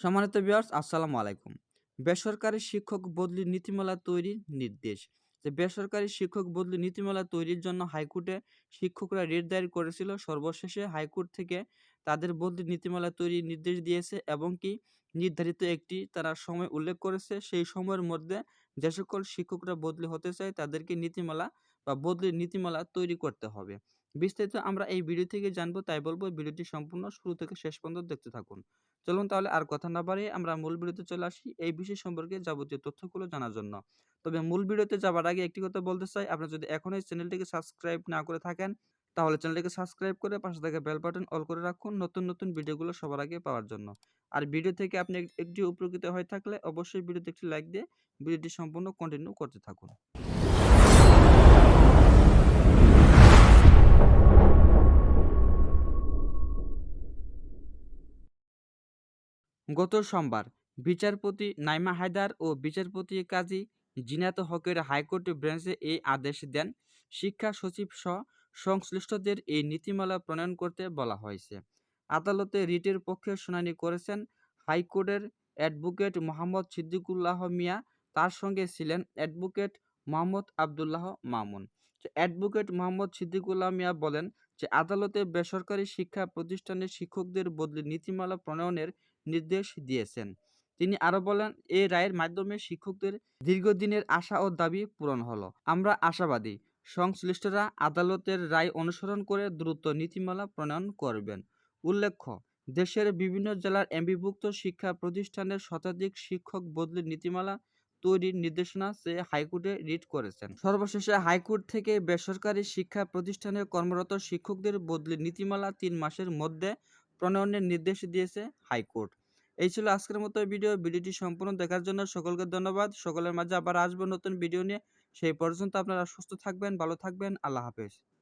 সম্মানিত ভিউয়ার্স আসসালামু আলাইকুম। বেসরকারি শিক্ষক বদলি নীতিমালা তৈরির নির্দেশ। যে বেসরকারি শিক্ষক বদলি নীতিমালা তৈরির জন্য হাইকোর্টে শিক্ষকরা রিট দায়ের করেছিল। সর্বশেষে হাইকোর্ট থেকে তাদের বদলি নীতিমালা তৈরির নির্দেশ দিয়েছে এবং কি নির্ধারিত একটি তারা সময় উল্লেখ করেছে। সেই সময়ের মধ্যে যে সকল শিক্ষকরা বদলি হতে চায় তাদেরকে নীতিমালা বা বদলির নীতিমালা তৈরি করতে হবে। বিস্তারিত আমরা এই ভিডিও থেকে জানব, তাই বলব ভিডিওটি সম্পূর্ণ শুরু থেকে শেষ পর্যন্ত দেখতে থাকুন। চলুন তাহলে আর কথা না বাড়িয়ে আমরা মূল ভিডিওতে চলে আসি এই বিষয় সম্পর্কে যাবতীয় তথ্যগুলো জানার জন্য। তবে মূল ভিডিওতে যাবার আগে একটি কথা বলতে চাই আপনি যদি এখন চ্যানেলটিকে সাবস্ক্রাইব না করে থাকেন, তাহলে চ্যানেলটিকে সাবস্ক্রাইব করে পাশে থাকা বেল বাটন অল করে রাখুন নতুন নতুন ভিডিওগুলো সবার আগে পাওয়ার জন্য। আর ভিডিও থেকে আপনি একটি উপকৃত হয়ে থাকলে অবশ্যই ভিডিওতে একটি লাইক দিয়ে ভিডিওটি সম্পূর্ণ কন্টিনিউ করতে থাকুন। গত সোমবার বিচারপতি নাইমা হায়দার ও বিচারপতি কাজী জিনাত হকের হাইকোর্ট বেঞ্চে এই আদেশ দেন। শিক্ষা সচিব সহ সংশ্লিষ্টদের এই নীতিমালা প্রণয়ন করতে বলা হয়েছে। আদালতে রিটের পক্ষে শুনানি করেছেন হাইকোর্টের অ্যাডভোকেট মোহাম্মদ সিদ্দিকুল্লাহ মিয়া, তার সঙ্গে ছিলেন অ্যাডভোকেট মোহাম্মদ আবদুল্লাহ মামুন। অ্যাডভোকেট মোহাম্মদ সিদ্দিকুল্লাহ মিয়া বলেন যে আদালতে বেসরকারি শিক্ষা প্রতিষ্ঠানের শিক্ষকদের বদলি নীতিমালা প্রণয়নের নির্দেশ দিয়েছেন। তিনি আরও বলেন এই রায়ের মাধ্যমে শিক্ষকদের দীর্ঘদিনের আশা ও দাবি পূরণ হলো। আমরা আশাবাদী। সংশ্লিষ্টরা আদালতের রায় অনুসরণ করে দ্রুত নীতিমালা প্রণয়ন করবেন। উল্লেখ্য, দেশের বিভিন্ন জেলার এমবিভুক্ত শিক্ষা প্রতিষ্ঠানের শতাধিক শিক্ষক বদলি নীতিমালা তৈরির নির্দেশনা চেয়ে হাইকোর্টে রিট করেছেন। সর্বশেষে হাইকোর্ট থেকে বেসরকারি শিক্ষা প্রতিষ্ঠানে কর্মরত শিক্ষকদের বদলি নীতিমালা তিন মাসের মধ্যে প্রণয়নের নির্দেশ দিয়েছে হাইকোর্ট। এই ছিল আজকের মতো ভিডিও। ভিডিওটি সম্পূর্ণ দেখার জন্য সকলকে ধন্যবাদ। সকলের মাঝে আবার আসব নতুন ভিডিও নিয়ে। সেই পর্যন্ত আপনারা সুস্থ থাকবেন, ভালো থাকবেন। আল্লাহ হাফেজ।